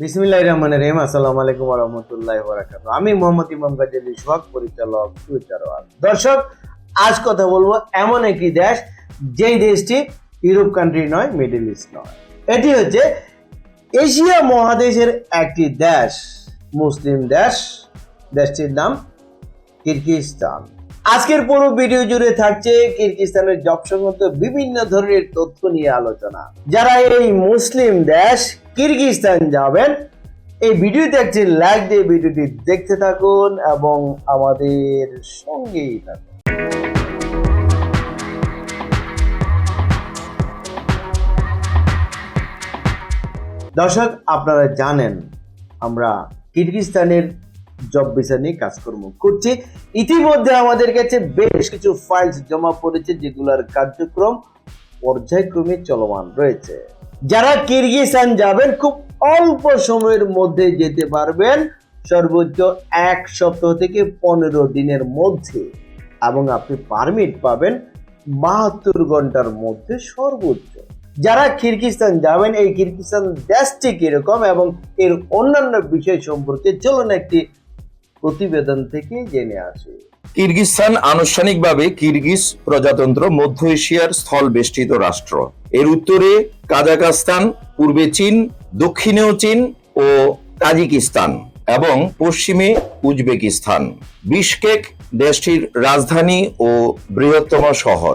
বিসমিল্লাহ রহমান রহিম। আসসালামু আলাইকুম রহমতুল্লাহ বরাকাত আমি মোহাম্মদ ইমাম গাজী সোহাগ, পরিচালক ওয়ার্ল্ড দর্শক, আজ কথা বলব এমন একটি দেশ, যেই দেশটি ইউরোপ কান্ট্রি নয় মিডল ইস্ট নয়। এটি হচ্ছে এশিয়া মহাদেশের একটি দেশ, মুসলিম দেশ। দেশটির নাম কিরগিজস্তান। আজকের পুরো ভিডিও জুড়ে থাকছে কিরগিজস্তানের জব সংক্রান্ত বিভিন্ন ধরনের তথ্য নিয়ে আলোচনা। যারা এই মুসলিম দেশ কিরগিজস্তান যাবেন, এই ভিডিওতে একটি লাইক দিয়ে ভিডিওটি দেখতে থাকুন এবং আমাদের সঙ্গেই থাকুন। দর্শক, আপনারা জানেন, আমরা কিরগিজস্তানের জব ভিসা নিয়ে কাজকর্ম করছি। ইতিমধ্যে আমাদের কাছে বেশ কিছু ফাইলস জমা পড়েছে, যেগুলোর কার্যক্রম পর্যায়ক্রমে চলমান রয়েছে। যারা কিরগিজস্তান যাবেন, খুব অল্প সময়ের মধ্যে যেতে পারবেন। সর্বোচ্চ এক সপ্তাহ থেকে পনেরো দিনের মধ্যে। এবং আপনি পারমিট পাবেন বাহাত্তর ঘণ্টার মধ্যে সর্বোচ্চ। যারা কিরগিজস্তান যাবেন, এই কিরগিজস্তান দেশটি কীরকম এবং এর অন্যান্য বিষয় সম্পর্কে চলুন একটি প্রতিবেদন থেকে জেনে আসি। কিরগিজস্তান আনুষ্ঠানিকভাবে কিরগিজ প্রজাতন্ত্র মধ্য এশিয়ার স্থল বেষ্টিত রাষ্ট্র। এর উত্তরে কাজাকাস্তান পূর্বে চীন, দক্ষিণেও চীন ও তাজিকিস্তান এবং পশ্চিমে উজবেকিস্তান। বিশকেক দেশটির রাজধানী ও বৃহত্তম শহর।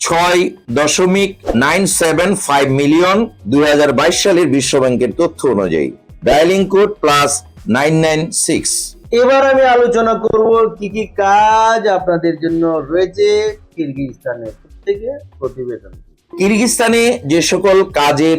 ছয় দশমিক নাইন সেভেন ফাইভ মিলিয়ন দুই সালের বিশ্ব ব্যাংকের তথ্য অনুযায়ী dialing code plus nine nine six. এবার আমি আলোচনা করব কি কি কাজ আপনাদের জন্য রয়েছে কিরগিজস্তানের থেকে প্রতিবেদন। কিরগিজস্তানে যে সকল কাজের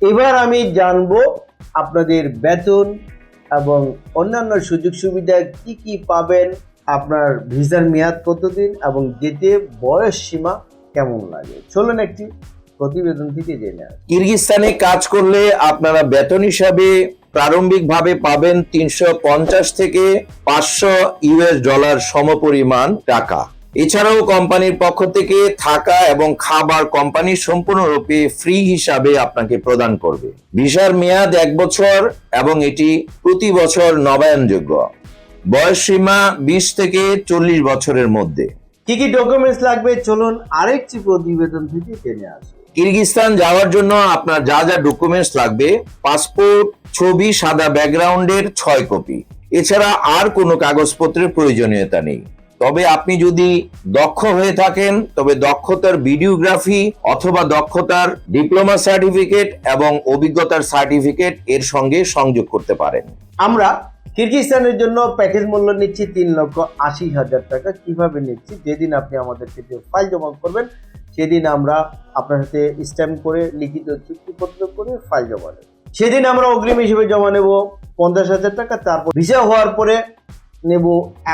এবার আমি জানব আপনাদের বেতন এবং অন্যান্য সুযোগ সুবিধা কি কি পাবেন আপনার ভিসার মেয়াদ কতদিন এবং যেতে বয়স সীমা কেমন লাগে চলুন একটি প্রতিবেদন থেকে জেনে। কিরগিস্তানে কাজ করলে আপনারা বেতন হিসাবে প্রারম্ভিকভাবে পাবেন তিনশো পঞ্চাশ থেকে পাঁচশো ইউএস ডলার সমপরিমাণ টাকা এছাড়াও কোম্পানির পক্ষ থেকে থাকা এবং খাবার কোম্পানি সম্পূর্ণরূপে ফ্রি হিসাবে আপনাকে প্রদান করবে। ভিসার মেয়াদ এক বছর এবং এটি প্রতি বছর নবায়নযোগ্য। বয়স সীমা বিশ থেকে চল্লিশ বছরের মধ্যে। কি কি ডকুমেন্টস লাগবে? চলুন আরেকটি প্রতিবেদন থেকে জেনে আসি। কিরগিস্তান যাওয়ার জন্য আপনার যা যা ডকুমেন্টস লাগবে পাসপোর্ট ছবি সাদা ব্যাকগ্রাউন্ডের ছয় কপি এছাড়া আর কোনো কাগজপত্রের প্রয়োজনীয়তা নেই। তবে আপনি যদি দক্ষ হয়ে থাকেন, তবে দক্ষতার ভিডিওগ্রাফি অথবা দক্ষতার ডিপ্লোমা সার্টিফিকেট এবং অভিজ্ঞতার সার্টিফিকেট এর সঙ্গে সংযোগ করতে পারেন। আমরা কিরগিজস্তানের জন্য প্যাকেজ মূল্য নিচ্ছি তিন লক্ষ আশি হাজার টাকা। কীভাবে নিচ্ছি? যেদিন আপনি আমাদের সাথে ফাইল জমা করবেন, সেদিন আমরা আপনার সাথে স্ট্যাম্প করে লিখিত চুক্তিপত্র করে ফাইল জমা নেব। সেদিন আমরা অগ্রিম হিসেবে জমা নেব পঞ্চাশ হাজার টাকা। তারপর ভিসা হওয়ার পরে নেব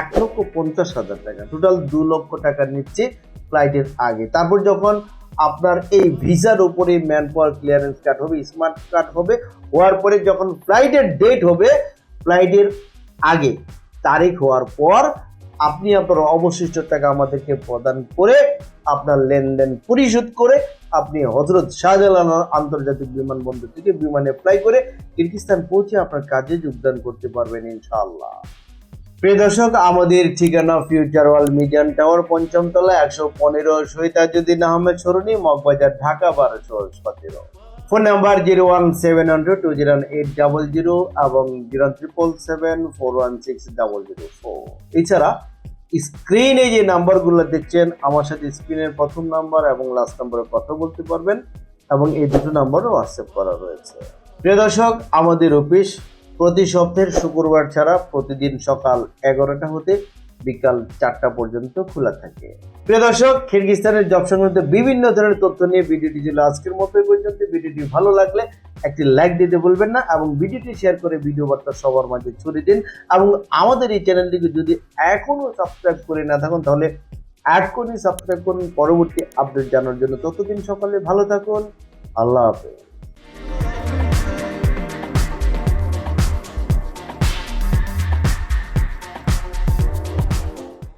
এক লক্ষ পঞ্চাশ হাজার টাকা। টোটাল দু লক্ষ টাকা নিচ্ছি ফ্লাইটের আগে। তারপর যখন আপনার এই ভিসার উপরে ম্যান পাওয়ার ক্লিয়ারেন্স কার্ড হবে স্মার্ট কার্ড হবে, হওয়ার পরে যখন ফ্লাইটের ডেট হবে ফ্লাইটের আগে, তারিখ হওয়ার পর আপনি আপনার অবশিষ্ট টাকা আমাদেরকে প্রদান করে আপনার লেনদেন পরিশোধ করে আপনি হজরত শাহজালাল আন্তর্জাতিক বিমানবন্দর থেকে বিমানে ফ্লাই করে কিরগিস্তান পৌঁছে আপনার কাজে যোগদান করতে পারবেন ইনশাআল্লাহ। প্রিয় দর্শক, আমাদের ঠিকানা ফিউচার ওয়ার্ল্ড মিডিয়ান টাওয়ার পঞ্চম তলা একশো পনেরো শহীদ আজুদ্দিন আহমেদ সরণি, মগবাজার, ঢাকা, বারোশো সতেরো। Phone number zero one seven hundred two zero eight double zero এবং zero triple seven four one six double zero four এছাড়া স্ক্রিনে যে নাম্বারগুলো দেখছেন, আমার সাথে স্ক্রিনের প্রথম নাম্বার এবং লাস্ট নাম্বারে কথা বলতে পারবেন এবং এই দুটো নাম্বারও হোয়াটসঅ্যাপ করা রয়েছে। প্রিয় দর্শক, আমাদের অফিস প্রতি সপ্তাহের শুক্রবার ছাড়া প্রতিদিন সকাল এগারোটা হতে বিকাল চারটা পর্যন্ত খোলা থাকে। প্রিয় দর্শক কিরগিস্তানের জব সংক্রান্ত বিভিন্ন ধরনের তথ্য নিয়ে ভিডিওটি ছিল আজকের মতো পর্যন্ত। ভিডিওটি ভালো লাগলে একটি লাইক দিতে বলবেন না এবং ভিডিওটি শেয়ার করে ভিডিও বার্তা সবার মাঝে ছড়িয়ে দিন এবং আমাদের এই চ্যানেলটিকে যদি এখনও সাবস্ক্রাইব করে না থাকুন, তাহলে অ্যাড করে সাবস্ক্রাইব করুন। পরবর্তী আপডেট জানার জন্য ততদিন সকালে ভালো থাকুন। আল্লাহ হাফেজ।